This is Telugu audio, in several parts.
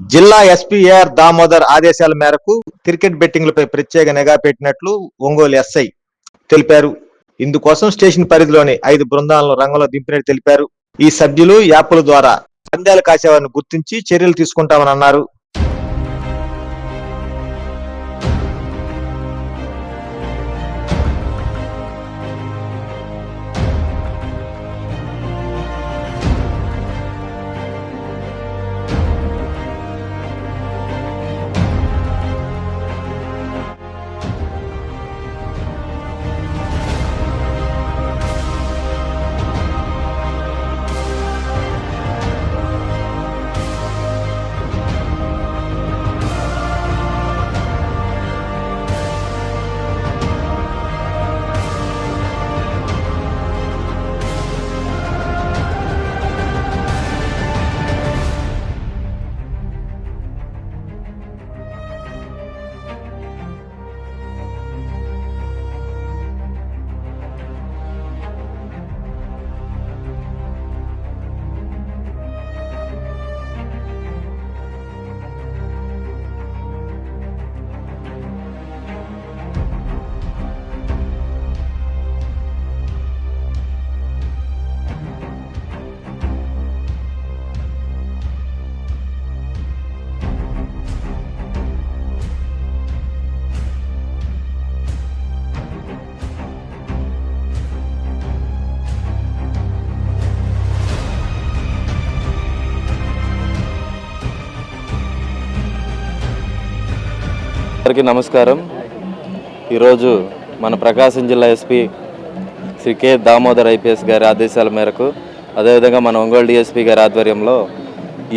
జిల్లా ఎస్పీఆర్ దామోదర్ ఆదేశాల మేరకు క్రికెట్ బెట్టింగ్లపై ప్రత్యేక నిఘా పెట్టినట్లు ఒంగోలు ఎస్ఐ తెలిపారు. ఇందుకోసం స్టేషన్ పరిధిలోని ఐదు బృందాలను రంగంలో దింపినట్టు తెలిపారు. ఈ సభ్యులు యాప్ల ద్వారా పందాలు కాసేవారిని గుర్తించి చర్యలు తీసుకుంటామని అన్నారు. అందరికీ నమస్కారం. ఈరోజు మన ప్రకాశం జిల్లా SP Shri K Damodar IPS గారి ఆదేశాల మేరకు అదేవిధంగా మన ఒంగోలు డిఎస్పీ గారి ఆధ్వర్యంలో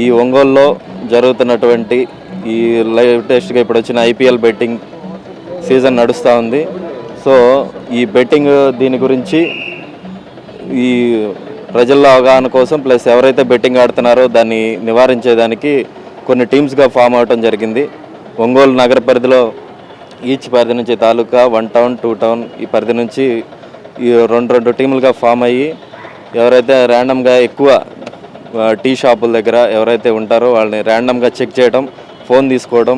ఈ ఒంగోలులో జరుగుతున్నటువంటి ఈ లేటెస్ట్గా ఇప్పుడు వచ్చిన ఐపీఎల్ బెట్టింగ్ సీజన్ నడుస్తూ ఉంది. సో ఈ బెట్టింగ్ దీని గురించి ఈ ప్రజల్లో అవగాహన కోసం ప్లస్ ఎవరైతే బెట్టింగ్ ఆడుతున్నారో దాన్ని నివారించేదానికి కొన్ని టీమ్స్గా ఫామ్ అవటం జరిగింది. ఒంగోలు నగర పరిధిలో ఈచ్ పరిధి నుంచి taluka one town two town ఈ పరిధి నుంచి ఈ రెండు రెండు టీములుగా ఫామ్ అయ్యి ఎవరైతే ర్యాండమ్గా ఎక్కువ టీ షాపుల దగ్గర ఎవరైతే ఉంటారో వాళ్ళని ర్యాండమ్గా చెక్ చేయడం ఫోన్ తీసుకోవడం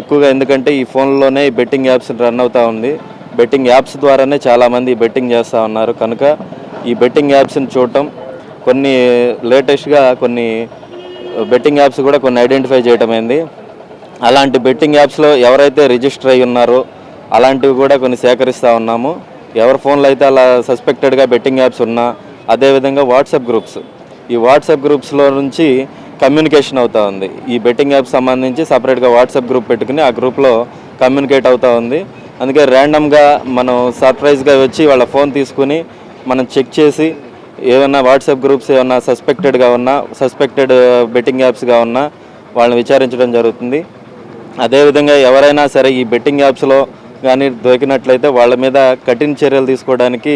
ఎక్కువగా ఎందుకంటే ఈ ఫోన్లోనే ఈ బెట్టింగ్ యాప్స్ రన్ అవుతూ ఉంది. బెట్టింగ్ యాప్స్ ద్వారానే చాలామంది బెట్టింగ్ చేస్తూ ఉన్నారు. కనుక ఈ బెట్టింగ్ యాప్స్ని చూడటం కొన్ని లేటెస్ట్గా కొన్ని బెట్టింగ్ యాప్స్ కూడా కొన్ని ఐడెంటిఫై చేయటమైంది అలాంటి బెట్టింగ్ యాప్స్లో ఎవరైతే రిజిస్టర్ అయి ఉన్నారో అలాంటివి కూడా కొన్ని సేకరిస్తూ ఉన్నాము. ఎవరి ఫోన్లో అయితే అలా సస్పెక్టెడ్గా బెట్టింగ్ యాప్స్ ఉన్నా అదేవిధంగా వాట్సాప్ గ్రూప్స్ ఈ వాట్సాప్ గ్రూప్స్లో నుంచి కమ్యూనికేషన్ అవుతూ ఉంది. ఈ బెట్టింగ్ యాప్ సంబంధించి సపరేట్గా వాట్సాప్ గ్రూప్ పెట్టుకుని ఆ గ్రూప్లో కమ్యూనికేట్ అవుతూ ఉంది. అందుకే ర్యాండమ్గా మనం సర్ప్రైజ్గా వచ్చి వాళ్ళ ఫోన్ తీసుకుని మనం చెక్ చేసి ఏమన్నా వాట్సాప్ గ్రూప్స్ ఏమన్నా సస్పెక్టెడ్గా ఉన్నా సస్పెక్టెడ్ బెట్టింగ్ యాప్స్గా ఉన్నా వాళ్ళని విచారించడం జరుగుతుంది. అదేవిధంగా ఎవరైనా సరే ఈ బెట్టింగ్ యాప్స్లో కానీ దొరికినట్లయితే వాళ్ళ మీద కఠిన చర్యలు తీసుకోవడానికి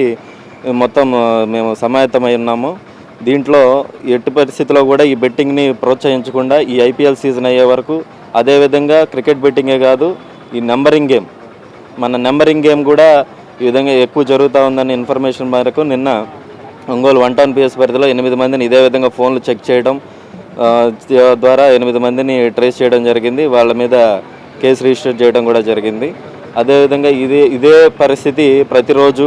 మొత్తం మేము సమాయత్తమై ఉన్నాము. దీంట్లో ఎట్టి పరిస్థితిలో కూడా ఈ బెట్టింగ్ని ప్రోత్సహించకుండా ఈ ఐపీఎల్ సీజన్ అయ్యే వరకు అదేవిధంగా క్రికెట్ బెట్టింగే కాదు ఈ నెంబరింగ్ గేమ్. మన నెంబరింగ్ గేమ్ కూడా ఈ విధంగా ఎక్కువ జరుగుతూ ఉందని ఇన్ఫర్మేషన్ మేరకు నిన్న ఒంగోలు వన్ టౌన్ పిఎస్ పరిధిలో ఎనిమిది మందిని ఇదే విధంగా ఫోన్లు చెక్ చేయడం ద్వారా ఎనిమిది మందిని ట్రేస్ చేయడం జరిగింది. వాళ్ళ మీద కేసు రిజిస్టర్ చేయడం కూడా జరిగింది. అదేవిధంగా ఇదే ఇదే పరిస్థితి ప్రతిరోజు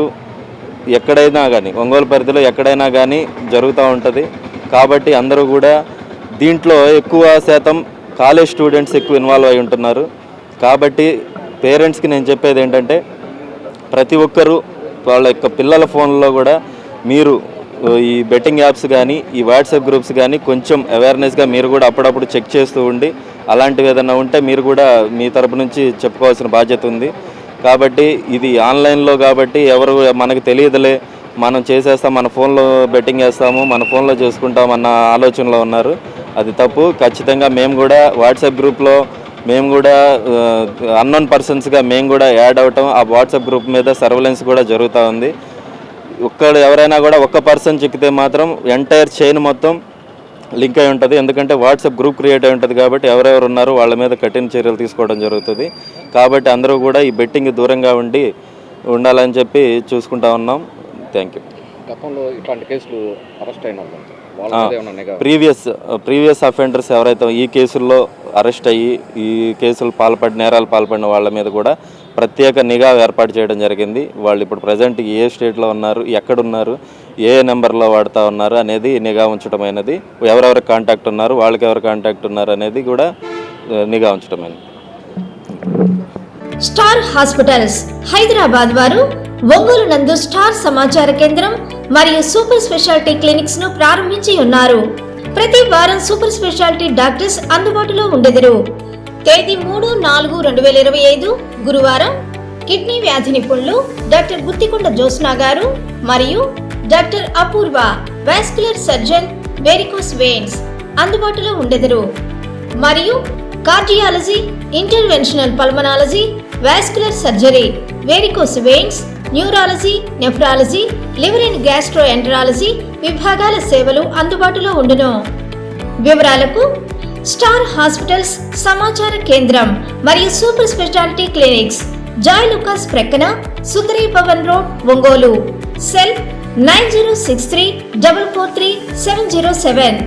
ఎక్కడైనా కానీ ఒంగోలు పరిధిలో ఎక్కడైనా కానీ జరుగుతూ ఉంటుంది. కాబట్టి అందరూ కూడా దీంట్లో ఎక్కువ శాతం కాలేజ్ స్టూడెంట్స్ ఎక్కువ ఇన్వాల్వ్ అయి ఉంటున్నారు. కాబట్టి పేరెంట్స్కి నేను చెప్పేది ఏంటంటే ప్రతి ఒక్కరూ వాళ్ళ యొక్క పిల్లల ఫోన్లో కూడా మీరు ఈ బెట్టింగ్ యాప్స్ కానీ ఈ వాట్సాప్ గ్రూప్స్ కానీ కొంచెం అవేర్నెస్గా మీరు కూడా అప్పుడప్పుడు చెక్ చేస్తూ ఉండి అలాంటివి ఏదైనా ఉంటే మీరు కూడా మీ తరపు నుంచి చెప్పుకోవాల్సిన బాధ్యత ఉంది. కాబట్టి ఇది ఆన్లైన్లో కాబట్టి ఎవరు మనకు తెలియదులే మనం చేసేస్తాం మన ఫోన్లో బెట్టింగ్ వేస్తాము మన ఫోన్లో చేసుకుంటాం అన్న ఆలోచనలో ఉన్నారు. అది తప్పు. ఖచ్చితంగా మేము కూడా వాట్సాప్ గ్రూప్లో మేము కూడా అన్నోన్ పర్సన్స్గా మేము కూడా యాడ్ అవటం ఆ వాట్సాప్ గ్రూప్ మీద సర్వలెన్స్ కూడా జరుగుతూ ఉంది. ఒక్కడు ఎవరైనా కూడా ఒక్క పర్సన్ చిక్కితే మాత్రం ఎంటైర్ చైన్ మొత్తం లింక్ అయి ఉంటుంది. ఎందుకంటే వాట్సాప్ గ్రూప్ క్రియేట్ అయి ఉంటుంది కాబట్టి ఎవరెవరు ఉన్నారో వాళ్ళ మీద కఠిన చర్యలు తీసుకోవడం జరుగుతుంది. కాబట్టి అందరూ కూడా ఈ బెట్టింగ్ దూరంగా ఉండి ఉండాలని చెప్పి చూసుకుంటా ఉన్నాం. థ్యాంక్ యూ గతంలో ఇట్లాంటి కేసులు అరెస్ట్ అయిన ప్రీవియస్ ప్రీవియస్ అఫెండర్స్ ఎవరైతే ఈ కేసుల్లో అరెస్ట్ అయ్యి ఈ కేసులు పాల్పడి నేరాలు పాల్పడిన వాళ్ళ మీద కూడా ప్రత్యేక నిఘా ఏర్పాటు చేయడం జరిగింది. వాళ్ళు ఇప్పుడు ప్రజెంట్ ఏ స్టేట్లో ఉన్నారు ఎక్కడున్నారు ఏ నెంబర్లో వాడుతూ ఉన్నారు అనేది నిఘా ఉంచడమైనది. ఎవరెవరు కాంటాక్ట్ ఉన్నారు వాళ్ళకి ఎవరు కాంటాక్ట్ ఉన్నారు అనేది కూడా నిఘా ఉంచడమైనది. స్టార్ హాస్పిటల్స్ హైదరాబాద్ వారు ఒంగోలు నందు స్టార్ సమాచార కేంద్రం మరియు సూపర్ స్పెషాలిటీ క్లినిక్స్ను ప్రారంభించి ఉన్నారు. ప్రతి వారం సూపర్ స్పెషాలిటీ డాక్టర్స్ అందుబాటులో ఉండెదరు. తేదీ మూడు నాలుగు రెండు వేల ఇరవై ఐదు గురువారం. కిడ్నీ వ్యాధి నిపుణులు డాక్టర్ గుత్తికొండ జోస్నా గారు మరియు doctor Apoorva vascular surgeon varicose veins అందుబాటులో ఉండెదరు. మరియు cardiology interventional pulmonology vascular surgery varicose veins neurology nephrology liver and gastroenterology విభాగాల సేవలు అందుబాటులో ఉండును. వివరాలకు స్టార్ హాస్పిటల్స్ సమాచార కేంద్రం మరియు super speciality clinics Joy Lukas ప్రక్కన Sundari Bhavan road Ongole. Cell nine zero six three double four three seven zero seven.